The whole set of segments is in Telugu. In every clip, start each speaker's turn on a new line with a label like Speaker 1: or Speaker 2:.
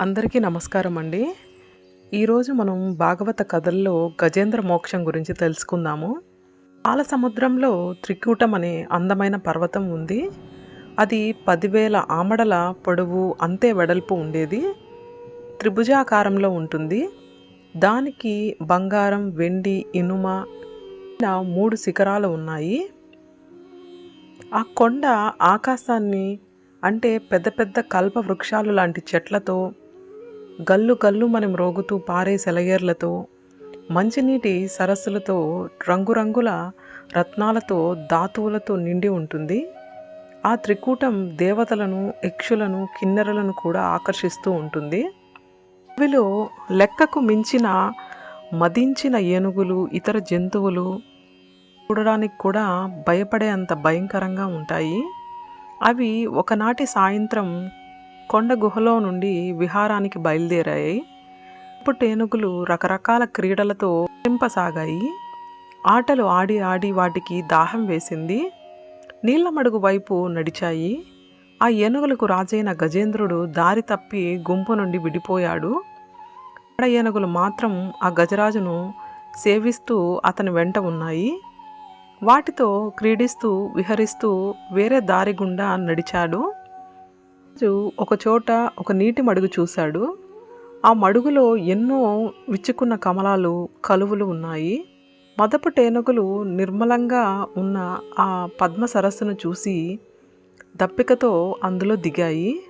Speaker 1: అందరికీ నమస్కారం అండి. ఈరోజు మనం భాగవత కథల్లో గజేంద్ర మోక్షం గురించి తెలుసుకుందాము. పాల సముద్రంలో త్రికూటం అనే అందమైన పర్వతం ఉంది. అది పదివేల ఆమడల పొడవు అంతే వెడల్పు ఉండేది. త్రిభుజాకారంలో ఉంటుంది. దానికి బంగారం వెండి ఇనుమ ఇలా మూడు శిఖరాలు ఉన్నాయి. ఆ కొండ ఆకాశాన్ని అంటే పెద్ద పెద్ద కల్ప వృక్షాలు లాంటి చెట్లతో గల్లు గల్లు మనం రోగుతూ పారే సెలయేర్లతో మంచినీటి సరస్సులతో రంగురంగుల రత్నాలతో ధాతువులతో నిండి ఉంటుంది. ఆ త్రికూటం దేవతలను యక్షులను కిన్నెరలను కూడా ఆకర్షిస్తూ ఉంటుంది. అవిలో లెక్కకు మించిన మదించిన ఏనుగులు ఇతర జంతువులు చూడడానికి కూడా భయపడే అంత భయంకరంగా ఉంటాయి. అవి ఒకనాటి సాయంత్రం కొండ గుహలో నుండి విహారానికి బయలుదేరాయి. ఇప్పుడు ఏనుగులు రకరకాల క్రీడలతో నింపసాగాయి ఆటలు ఆడి ఆడి వాటికి దాహం వేసింది. నీళ్ళమడుగు వైపు నడిచాయి. ఆ ఏనుగులకు రాజైన గజేంద్రుడు దారి తప్పి గుంపు నుండి విడిపోయాడు. ఆడ ఏనుగులు మాత్రం ఆ గజరాజును సేవిస్తూ అతని వెంట ఉన్నాయి. వాటితో క్రీడిస్తూ విహరిస్తూ వేరే దారి గుండా నడిచాడు. రాజు ఒకచోట ఒక నీటి మడుగు చూశాడు. ఆ మడుగులో ఎన్నో విచ్చుకున్న కమలాలు కలువులు ఉన్నాయి. మదపు టేనుగులు నిర్మలంగా ఉన్న ఆ పద్మ సరస్సును చూసి దప్పికతో అందులో దిగాయి.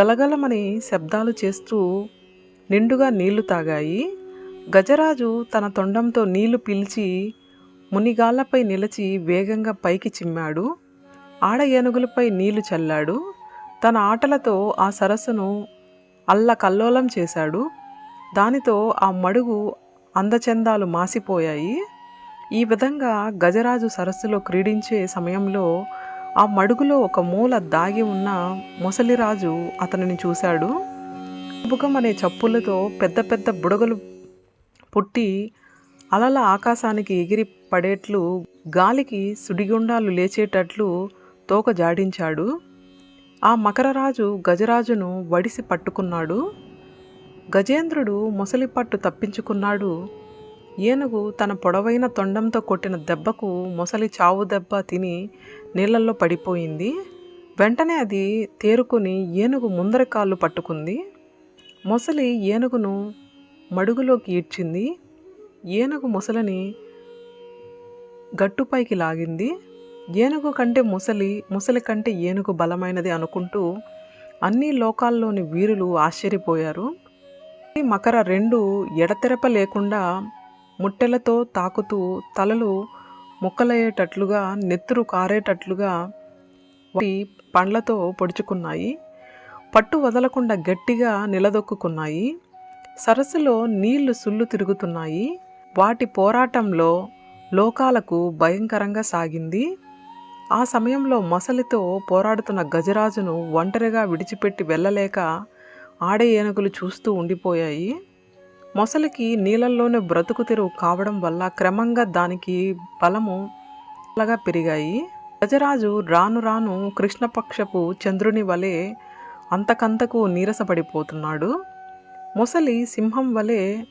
Speaker 1: గలగలమని శబ్దాలు చేస్తూ నిండుగా నీళ్ళు తాగాయి. గజరాజు తన తొండంతో నీళ్ళు పీల్చి మునిగాళ్ళపై నిలిచి వేగంగా పైకి చిమ్మాడు. ఆడ ఏనుగులపై నీళ్ళు చల్లాడు. తన ఆటలతో ఆ సరస్సును అల్లకల్లోలం చేశాడు. దానితో ఆ మడుగు అందచందాలు మాసిపోయాయి. ఈ విధంగా గజరాజు సరస్సులో క్రీడించే సమయంలో ఆ మడుగులో ఒక మూల దాగి ఉన్న ముసలిరాజు అతనిని చూశాడు. బుగం అనే చప్పులతో పెద్ద పెద్ద బుడగలు పుట్టి అలల ఆకాశానికి ఎగిరి పడేట్లు గాలికి సుడిగుండాలు లేచేటట్లు తోక జాడించాడు. ఆ మకరరాజు గజరాజును వడిసి పట్టుకున్నాడు. గజేంద్రుడు మొసలి పట్టు తప్పించుకున్నాడు. ఏనుగు తన పొడవైన తొండంతో కొట్టిన దెబ్బకు మొసలి చావు దెబ్బ తిని నీళ్ళల్లో పడిపోయింది. వెంటనే అది తేరుకుని ఏనుగు ముందర కాళ్ళు పట్టుకుంది. మొసలి ఏనుగును మడుగులోకి ఈడ్చింది. ఏనుగు ముసలిని గట్టుపైకి లాగింది. ఏనుగు కంటే ముసలి ముసలి కంటే ఏనుగు బలమైనది అనుకుంటూ అన్ని లోకాల్లోని వీరులు ఆశ్చర్యపోయారు. ఈ మకర రెండు ఎడతెరప లేకుండా ముట్టెలతో తాకుతూ తలలు ముక్కలయ్యేటట్లుగా నెత్తురు కారేటట్లుగా వాటి పండ్లతో పొడుచుకున్నాయి. పట్టు వదలకుండా గట్టిగా నిలదొక్కున్నాయి సరస్సులో నీళ్ళు సుళ్ళు తిరుగుతున్నాయి. వాటి పోరాటంలో లోకాలకు భయంకరంగా సాగింది. ఆ సమయంలో మొసలితో పోరాడుతున్న గజరాజును ఒంటరిగా విడిచిపెట్టి వెళ్ళలేక ఆడే ఏనుగులు చూస్తూ ఉండిపోయాయి. మొసలికి నీళ్ళల్లోనే బ్రతుకు తెరువు కావడం వల్ల క్రమంగా దానికి బలము అలాగా పెరిగాయి. గజరాజు రాను రాను కృష్ణపక్షపు చంద్రుని వలె అంతకంతకు నీరసపడిపోతున్నాడు. మొసలి సింహం వలె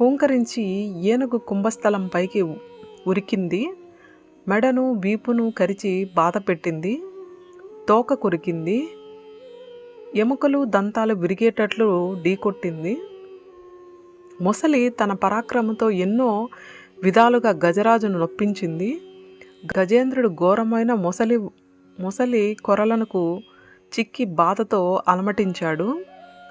Speaker 1: హూంకరించి ఏనుగు కుంభస్థలం పైకి ఉరికింది. మెడను వీపును కరిచి బాధ పెట్టింది. తోక కొరికింది. ఎముకలు దంతాలు విరిగేటట్లు ఢీకొట్టింది మొసలి తన పరాక్రమంతో ఎన్నో విధాలుగా గజరాజును నొప్పించింది. గజేంద్రుడు ఘోరమైన మొసలి మొసలి కొరలనుకు చిక్కి బాధతో అలమటించాడు.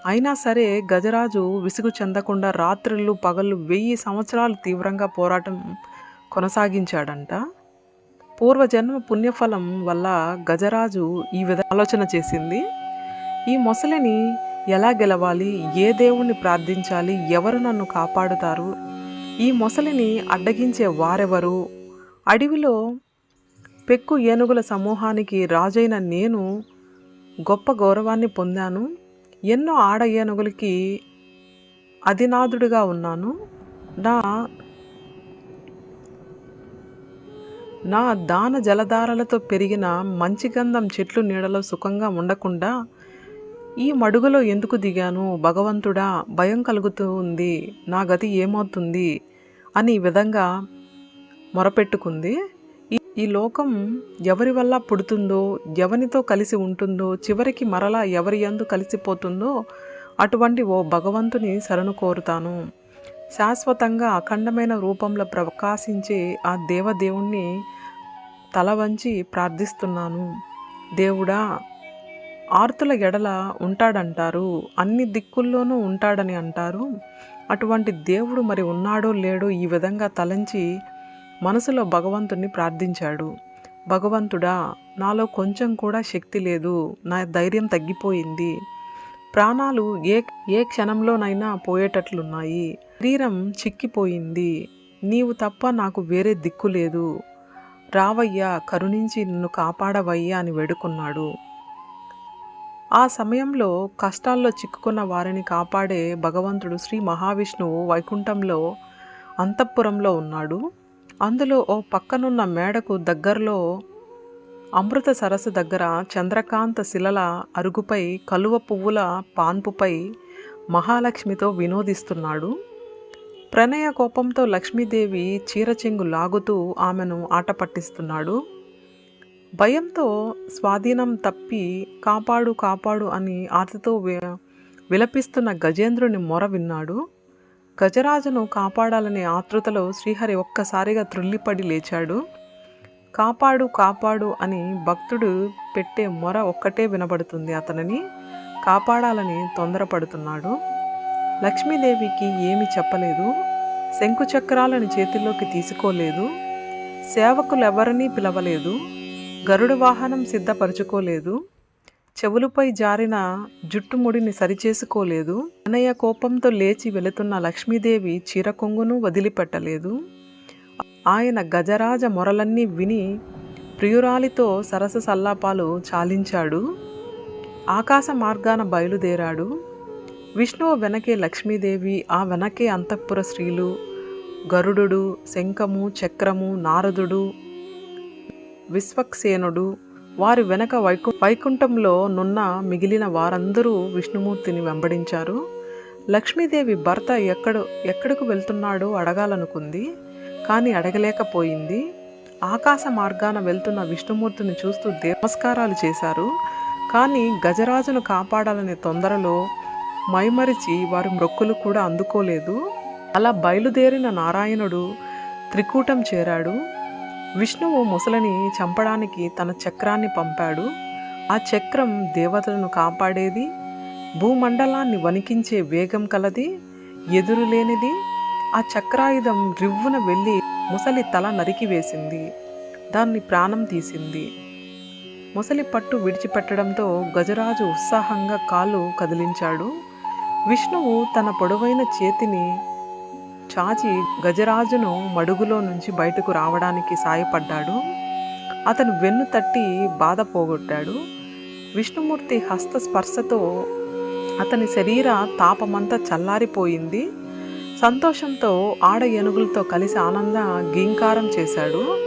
Speaker 1: అయినా సరే గజరాజు విసుగు చెందకుండా రాత్రులు పగళ్ళు వెయ్యి సంవత్సరాలు తీవ్రంగా పోరాటం కొనసాగించాడంట. పూర్వజన్మ పుణ్యఫలం వల్ల గజరాజు ఈ విధ ఆలోచన చేసింది. ఈ మొసలిని ఎలా గెలవాలి? ఏ దేవుణ్ణి ప్రార్థించాలి? ఎవరు నన్ను కాపాడుతారు? ఈ మొసలిని అడ్డగించే వారెవరు? అడవిలో పెక్కు ఏనుగుల సమూహానికి రాజైన నేను గొప్ప గౌరవాన్ని పొందాను. ఎన్నో ఆడ ఏనుగులకి అధినాథుడిగా ఉన్నాను. నా నా దాన జలధారలతో పెరిగిన మంచి గంధం చెట్లు నీడలో సుఖంగా ఉండకుండా ఈ మడుగులో ఎందుకు దిగాను? భగవంతుడా భయం కలుగుతూ ఉంది. నా గతి ఏమవుతుంది? అని ఈ విధంగా మొరపెట్టుకుంది. ఈ ఈ లోకం ఎవరి వల్ల పుడుతుందో ఎవరితో కలిసి ఉంటుందో చివరికి మరలా ఎవరి యందు కలిసిపోతుందో అటువంటి ఓ భగవంతుని శరణు కోరుతాను. శాశ్వతంగా అఖండమైన రూపంలో ప్రకాశించే ఆ దేవదేవుణ్ణి తల వంచి ప్రార్థిస్తున్నాను. దేవుడా ఆర్తుల ఎడల ఉంటాడంటారు అన్ని దిక్కుల్లోనూ ఉంటాడని అంటారు. అటువంటి దేవుడు మరి ఉన్నాడో లేడో ఈ విధంగా తలంచి మనసులో భగవంతుణ్ణి ప్రార్థించాడు. భగవంతుడా నాలో కొంచెం కూడా శక్తి లేదు నా ధైర్యం తగ్గిపోయింది. ప్రాణాలు ఏ ఏ క్షణంలోనైనా పోయేటట్లున్నాయి. శరీరం చిక్కిపోయింది. నీవు తప్ప నాకు వేరే దిక్కు లేదు. రావయ్యా కరుణించి నిన్ను కాపాడవయ్యా అని వేడుకున్నాడు. ఆ సమయంలో కష్టాల్లో చిక్కుకున్న వారిని కాపాడే భగవంతుడు శ్రీ మహావిష్ణువు వైకుంఠంలో అంతఃపురంలో ఉన్నాడు. అందులో ఓ పక్కనున్న మేడకు దగ్గరలో అమృత సరస్సు దగ్గర చంద్రకాంత శిలల అరుగుపై కలువ పువ్వుల పాన్పుపై మహాలక్ష్మితో వినోదిస్తున్నాడు. ప్రణయ కోపంతో లక్ష్మీదేవి చీరచెంగు లాగుతూ ఆమెను ఆట పట్టిస్తున్నాడు. భయంతో స్వాధీనం తప్పి కాపాడు కాపాడు అని ఆర్తితో వి- విలపిస్తున్న గజేంద్రుని మొర విన్నాడు. గజరాజును కాపాడాలనే ఆతృతలో శ్రీహరి ఒక్కసారిగా త్రుల్లిపడి లేచాడు. కాపాడు కాపాడు అని భక్తుడు పెట్టే మొర ఒక్కటే వినబడుతుంది అతనిని. కాపాడాలని తొందరపడుతున్నాడు. లక్ష్మీదేవికి ఏమి చెప్పలేదు. శంకుచక్రాలను చేతిలోకి తీసుకోలేదు. సేవకులెవరినీ పిలవలేదు. గరుడ వాహనం సిద్ధపరచుకోలేదు. చెవులపై జారిన జుట్టుముడిని సరిచేసుకోలేదు. అన్నయ్య కోపంతో లేచి వెళుతున్న లక్ష్మీదేవి చీర కొంగును వదిలిపెట్టలేదు. ఆయన గజరాజ మొరలన్నీ విని ప్రియురాలితో సరస సల్లాపాలు చాలించాడు. ఆకాశ మార్గాన బయలుదేరాడు. విష్ణువు వెనకే లక్ష్మీదేవి ఆ వెనకే అంతఃపుర స్త్రీలు గరుడు శంఖము చక్రము నారదుడు విశ్వక్సేనుడు. వారి వెనక వైకు వైకుంఠంలో నున్న మిగిలిన వారందరూ విష్ణుమూర్తిని వెంబడించారు. లక్ష్మీదేవి భర్త ఎక్కడ ఎక్కడకు వెళ్తున్నాడో అడగాలనుకుంది కానీ అడగలేకపోయింది. ఆకాశ మార్గాన వెళ్తున్న విష్ణుమూర్తిని చూస్తూ నమస్కారాలు చేశారు. కానీ గజరాజును కాపాడాలనే తొందరలో మైమరిచి వారి మొక్కులు కూడా అందుకోలేదు. అలా బయలుదేరిన నారాయణుడు త్రికూటం చేరాడు. విష్ణువు ముసలిని చంపడానికి తన చక్రాన్ని పంపాడు. ఆ చక్రం దేవతలను కాపాడేది భూమండలాన్ని వణికించే వేగం కలది ఎదురులేనిది. ఆ చక్రాయుధం రివ్వున వెళ్ళి ముసలి తల నరికివేసింది దాన్ని ప్రాణం తీసింది. ముసలి పట్టు విడిచిపెట్టడంతో గజరాజు ఉత్సాహంగా కాలు కదిలించాడు. విష్ణువు తన పొడవైన చేతిని చాచి గజరాజును మడుగులో నుంచి బయటకు రావడానికి సాయపడ్డాడు. అతను వెన్ను తట్టి బాధ పోగొట్టాడు. విష్ణుమూర్తి హస్త స్పర్శతో అతని శరీర తాపమంతా చల్లారిపోయింది. సంతోషంతో ఆడ ఏనుగులతో కలిసి ఆనంద గీంకారం చేశాడు.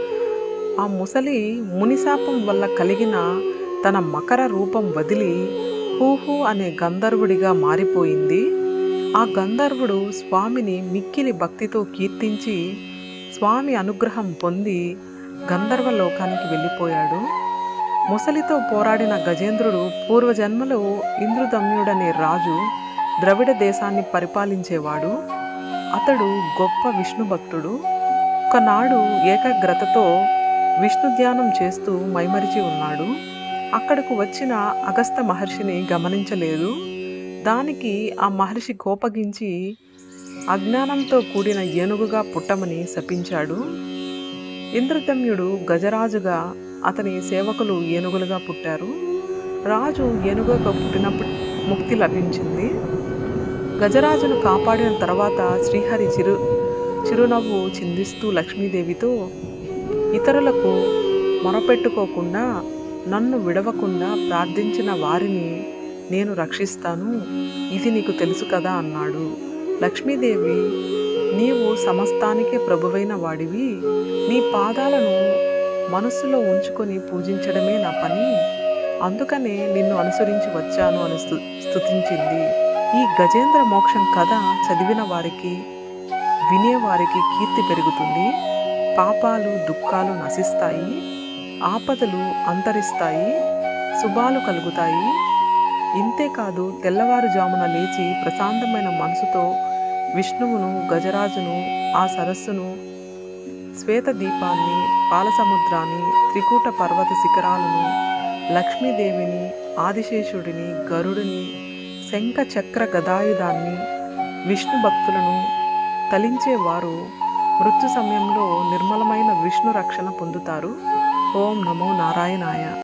Speaker 1: ఆ ముసలి మునిశాపం వల్ల కలిగిన తన మకర రూపం వదిలి హూహు అనే గంధర్వుడిగా మారిపోయింది. ఆ గంధర్వుడు స్వామిని మిక్కిలి భక్తితో కీర్తించి స్వామి అనుగ్రహం పొంది గంధర్వ లోకానికి వెళ్ళిపోయాడు. ముసలితో పోరాడిన గజేంద్రుడు పూర్వజన్మలో ఇంద్రుదమ్యుడనే రాజు ద్రవిడ దేశాన్ని పరిపాలించేవాడు. అతడు గొప్ప విష్ణు భక్తుడు. ఒకనాడు ఏకాగ్రతతో విష్ణు ధ్యానం చేస్తూ మైమరిచి ఉన్నాడు. అక్కడకు వచ్చిన అగస్త మహర్షిని గమనించలేదు. దానికి ఆ మహర్షి కోపగించి అజ్ఞానంతో కూడిన ఏనుగుగా పుట్టమని శపించాడు. ఇంద్రదమ్యుడు గజరాజుగా అతని సేవకులు ఏనుగులుగా పుట్టారు. రాజు ఏనుగుగా పుట్టినప్పుడు ముక్తి లభించింది. గజరాజును కాపాడిన తర్వాత శ్రీహరి చిరు చిరునవ్వు చిందిస్తూ లక్ష్మీదేవితో ఇతరులకు మొరపెట్టుకోకుండా నన్ను విడవకుండా ప్రార్థించిన వారిని నేను రక్షిస్తాను. ఇది నీకు తెలుసు కదా అన్నాడు. లక్ష్మీదేవి నీవు సమస్తానికే ప్రభువైన వాడివి. నీ పాదాలను మనస్సులో ఉంచుకొని పూజించడమే నా పని. అందుకనే నిన్ను అనుసరించి వచ్చాను అని స్తు స్థుతించింది ఈ గజేంద్ర మోక్షం కథ చదివిన వారికి వినేవారికి కీర్తి పెరుగుతుంది. పాపాలు దుఃఖాలు నశిస్తాయి. ఆపదలు అంతరిస్తాయి శుభాలు కలుగుతాయి. ఇంతేకాదు తెల్లవారుజామున లేచి ప్రశాంతమైన మనసుతో విష్ణువును గజరాజును ఆ సరస్సును శ్వేత దీపాన్ని పాలసముద్రాన్ని త్రికూట పర్వత శిఖరాలను లక్ష్మీదేవిని ఆదిశేషుడిని గరుడిని శంఖ చక్ర గదాయుధాన్ని విష్ణు భక్తులను తలించేవారు మృత్యు సమయంలో నిర్మలమైన విష్ణు రక్షణ పొందుతారు. ఓం నమో నారాయణాయ.